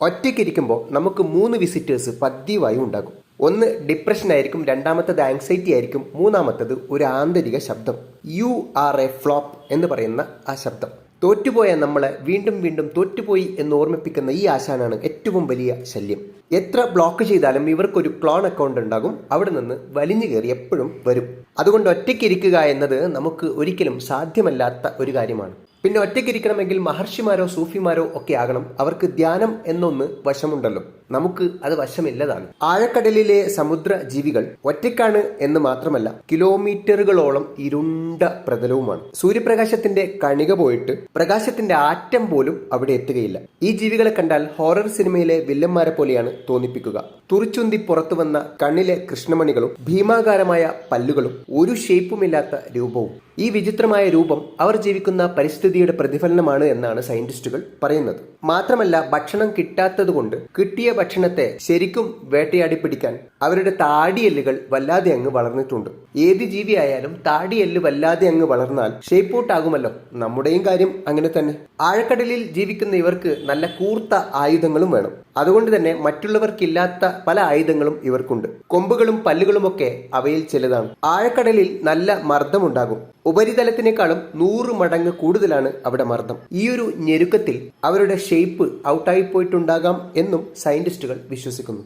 ഒറ്റയ്ക്കിരിക്കുമ്പോൾ നമുക്ക് മൂന്ന് വിസിറ്റേഴ്സ് പതിവായി ഉണ്ടാകും. ഒന്ന് ഡിപ്രഷൻ ആയിരിക്കും രണ്ടാമത്തത് ആങ്സൈറ്റി ആയിരിക്കും മൂന്നാമത്തത് ഒരു ആന്തരിക ശബ്ദം. യു ആർ എ ഫ്ലോപ്പ് എന്ന് പറയുന്ന ആ ശബ്ദം. തോറ്റുപോയ നമ്മളെ വീണ്ടും വീണ്ടും തോറ്റുപോയി എന്ന് ഓർമ്മിപ്പിക്കുന്ന ഈ ആശാനാണ് ഏറ്റവും വലിയ ശല്യം. എത്ര ബ്ലോക്ക് ചെയ്താലും ഇവർക്കൊരു ക്ലോൺ അക്കൗണ്ട് ഉണ്ടാകും അവിടെ നിന്ന് വലിഞ്ഞു കയറി എപ്പോഴും വരും. അതുകൊണ്ട് ഒറ്റയ്ക്കിരിക്കുക എന്നത് നമുക്ക് ഒരിക്കലും സാധ്യമല്ലാത്ത ഒരു കാര്യമാണ്. പിന്നെ ഒറ്റയ്ക്കിരിക്കണമെങ്കിൽ മഹർഷിമാരോ സൂഫിമാരോ ഒക്കെ ആകണം. അവർക്ക് ധ്യാനം എന്നൊന്ന് വശമുണ്ടല്ലോ. നമുക്ക് അത് വശമില്ലതാണ്. ആഴക്കടലിലെ സമുദ്ര ജീവികൾ ഒറ്റയ്ക്കാണ് എന്ന് മാത്രമല്ല കിലോമീറ്ററുകളോളം ഇരുണ്ട പ്രതലവുമാണ്. സൂര്യപ്രകാശത്തിന്റെ കണിക പോയിട്ട് പ്രകാശത്തിന്റെ ആറ്റം പോലും അവിടെ എത്തുകയില്ല. ഈ ജീവികളെ കണ്ടാൽ ഹൊറർ സിനിമയിലെ വില്ലന്മാരെ പോലെയാണ് തോന്നിപ്പിക്കുക. തുറിച്ചുന്തി പുറത്തു വന്ന കണ്ണിലെ കൃഷ്ണമണികളും ഭീമാകാരമായ പല്ലുകളും ഒരു ഷേപ്പുമില്ലാത്ത രൂപവും. ഈ വിചിത്രമായ രൂപം അവർ ജീവിക്കുന്ന പരിസ്ഥിതിയുടെ പ്രതിഫലനമാണ് എന്നാണ് സയന്റിസ്റ്റുകൾ പറയുന്നത്. മാത്രമല്ല ഭക്ഷണം കിട്ടാത്തതുകൊണ്ട് കിട്ടിയ ഭക്ഷണത്തെ ശരിക്കും വേട്ടയാടി പിടിക്കാൻ അവരുടെ താടിയെല്ലുകൾ വല്ലാതെ അങ്ങ് വളർന്നിട്ടുണ്ട്. ഏത് ജീവിയായാലും താടിയെല്ല് വല്ലാതെ അങ്ങ് വളർന്നാൽ ഷേപ്പ് ഔട്ട് ആകുമല്ലോ. നമ്മുടെയും കാര്യം അങ്ങനെ തന്നെ. ആഴക്കടലിൽ ജീവിക്കുന്ന ഇവർക്ക് നല്ല കൂർത്ത ആയുധങ്ങളും വേണം. അതുകൊണ്ട് തന്നെ മറ്റുള്ളവർക്കില്ലാത്ത പല ആയുധങ്ങളും ഇവർക്കുണ്ട്. കൊമ്പുകളും പല്ലുകളുമൊക്കെ അവയിൽ ചിലതാണ്. ആഴക്കടലിൽ നല്ല മർദ്ദമുണ്ടാകും. ഉപരിതലത്തിനേക്കാളും നൂറ് മടങ്ങ് കൂടുതലാണ് അവിടെ മർദ്ദം. ഈ ഒരു ഞെരുക്കത്തിൽ അവരുടെ ഷേപ്പ് ഔട്ടായി പോയിട്ടുണ്ടാകാം എന്നും സയന്റിസ്റ്റുകൾ വിശ്വസിക്കുന്നു.